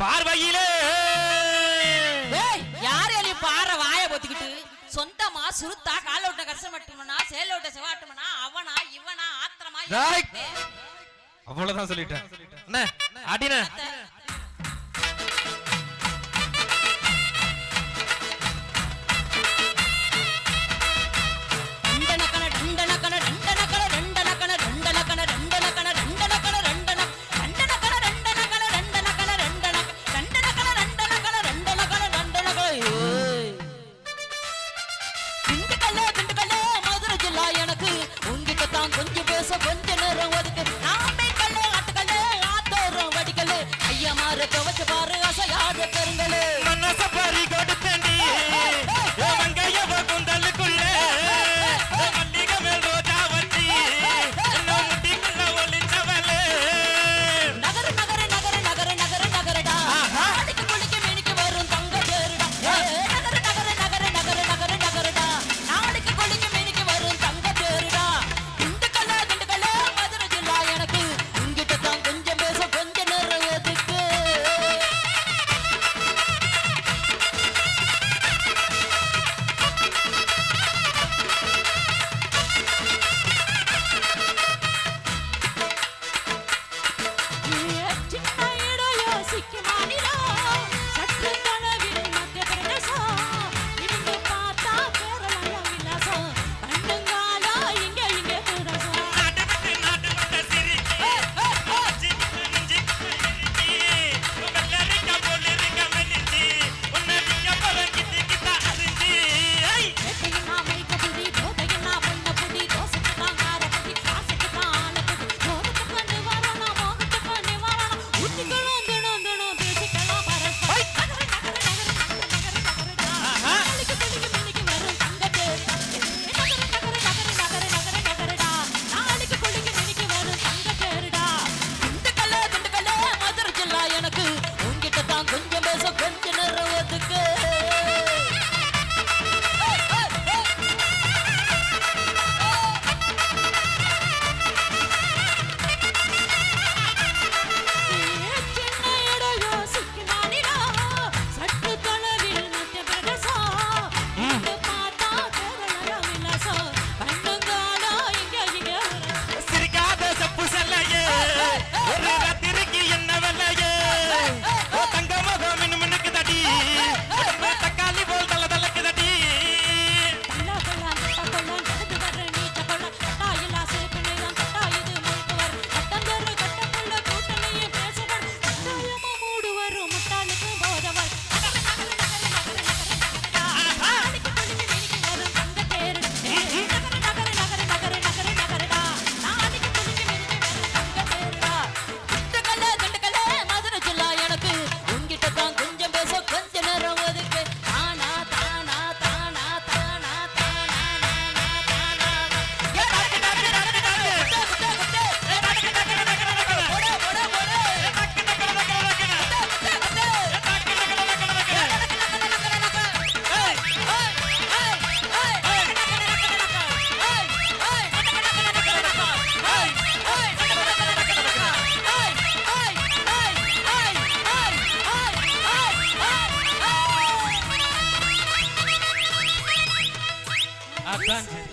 பார்வையிலே. யார் எலி பாற வாய பொத்திக்கிட்டு? சொந்தமா சுருத்தா கால விட்ட கஷ்டமட்டுமனா சேல விட்ட செவாட்டுமனா அவனா இவனா ஆத்திரமா அவ்வளவுதான் சொல்லிட்டேன். அடின con tu beso, con tu... abundant